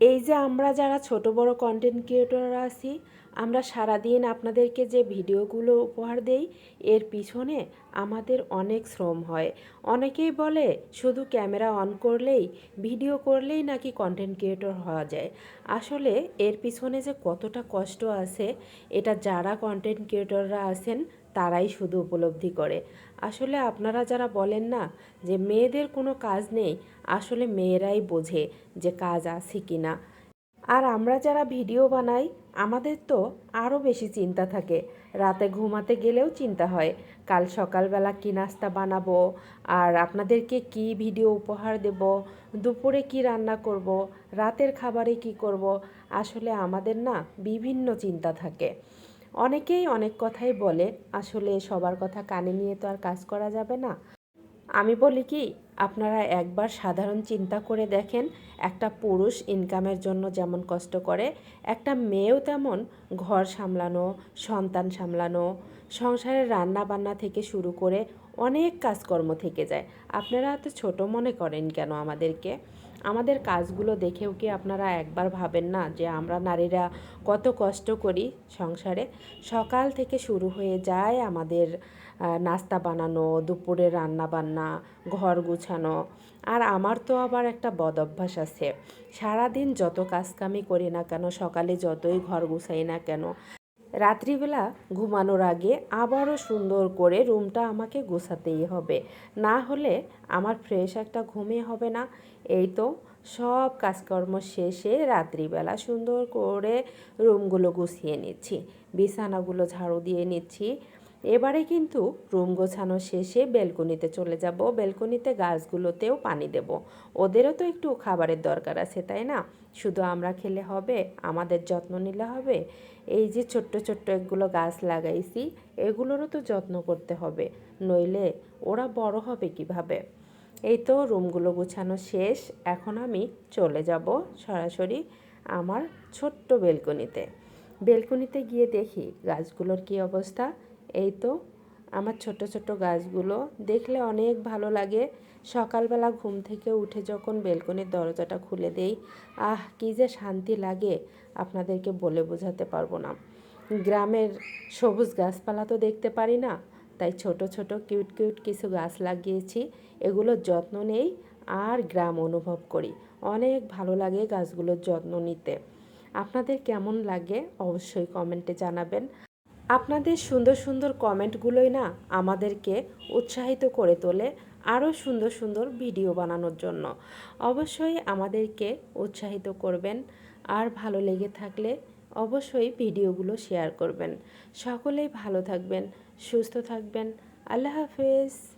এই যে আমরা যারা ছোট বড় কন্টেন্ট ক্রিয়েটররা আছি, আমরা সারাদিন আপনাদেরকে যে ভিডিওগুলো উপহার দেই, এর পিছনে আমাদের অনেক শ্রম হয়। অনেকেই বলে শুধু ক্যামেরা অন করলেই ভিডিও করলেই নাকি কন্টেন্ট ক্রিয়েটর হওয়া যায়। আসলে এর পিছনে যে কতটা কষ্ট আছে, এটা যারা কন্টেন্ট ক্রিয়েটররা আছেন, তারাই শুধু উপলব্ধি করে। আসলে আপনারা যারা বলেন না যে মেয়েদের কোনো কাজ নেই, আসলে মেয়েরাই বোঝে যে কাজ আছে কি না আর আমরা যারা ভিডিও বানাই, আমাদের তো আরও বেশি চিন্তা থাকে। রাতে ঘুমাতে গেলেও চিন্তা হয়, কাল সকালবেলা কী নাস্তা বানাবো, আর আপনাদেরকে কি ভিডিও উপহার দেব, দুপুরে কি রান্না করব, রাতের খাবারে কি করব, আসলে আমাদের না বিভিন্ন চিন্তা থাকে। অনেকেই অনেক কথাই বলে, আসলে সবার কথা কানে নিয়ে তো আর কাজ করা যাবে না। আমি বলি কি, আপনারা একবার সাধারণ চিন্তা করে দেখেন, একটা পুরুষ ইনকামের জন্য যেমন কষ্ট করে, একটা মেয়েও তেমন ঘর সামলানো, সন্তান সামলানো, সংসারের রান্না বান্না থেকে শুরু করে অনেক কাজকর্ম থেকে যায়। আপনারা এত ছোট মনে করেন কেন আমাদেরকে? আমাদের কাজগুলো দেখেও কি আপনারা একবার ভাবেন না যে আমরা নারীরা কত কষ্ট করি সংসারে? সকাল থেকে শুরু হয়ে যায় আমাদের নাস্তা বানানো, দুপুরে রান্না বান্না, ঘর গুছানো। আর আমার তো আবার একটা বদ অভ্যাস আছে। সারাদিন যত কাজকামি করি না কেন, সকালে যতই ঘর গুছাই না কেন রাত্রিবেলা ঘুমানোর আগে আবারও সুন্দর করে রুমটা আমাকে গোছাতেই হবে। না হলে আমার ফ্রেশ একটা ঘুমে হবে না। এই তো সব কাজকর্ম শেষে রাত্রিবেলা সুন্দর করে রুমগুলো গুছিয়ে নিচ্ছি। বিছানাগুলো ঝাড়ু দিয়ে নিচ্ছি। এবারে কিন্তু রুম গোছানো শেষে বেলকনিতে চলে যাব। বেলকনিতে গাছগুলোতেও পানি দেব। ওদেরও তো একটু খাবারের দরকার আছে, তাই না? শুধু আমরা খেলে হবে, আমাদের যত্ন নিলে হবে। এই যে ছোট্ট ছোট্ট এগুলো গাছ লাগাইছি, এগুলোরও তো যত্ন করতে হবে। নইলে ওরা বড় হবে কীভাবে? এই তো রুমগুলো গোছানো শেষ। এখন আমি চলে যাব সরাসরি আমার ছোট্ট বেলকনিতে। বেলকনিতে গিয়ে দেখি গাছগুলোর কী অবস্থা। এই তো আমার ছোট ছোট গাছগুলো দেখলে অনেক ভালো লাগে। সকালবেলা ঘুম থেকে উঠে যখন বেলকনির দরজাটা খুলে দেই, আহ, কী যে শান্তি লাগে, আপনাদেরকে বলে বোঝাতে পারব না। গ্রামের সবুজ গাছপালা তো দেখতে পারি না, তাই ছোট ছোট কিউট কিউট কিছু গাছ লাগিয়েছি এগুলোর যত্ন নেই আর গ্রাম অনুভব করি। অনেক ভালো লাগে গাছগুলোর যত্ন নিতে। আপনাদের কেমন লাগে অবশ্যই কমেন্টে জানাবেন। আপনাদের সুন্দর সুন্দর কমেন্টগুলোই না আমাদেরকে উৎসাহিত করে তোলে আরও সুন্দর সুন্দর ভিডিও বানানোর জন্য। অবশ্যই আমাদেরকে উৎসাহিত করবেন, আর ভালো লেগে থাকলে অবশ্যই ভিডিওগুলো শেয়ার করবেন। সকলেই ভালো থাকবেন, সুস্থ থাকবেন। আল্লাহ হাফেজ।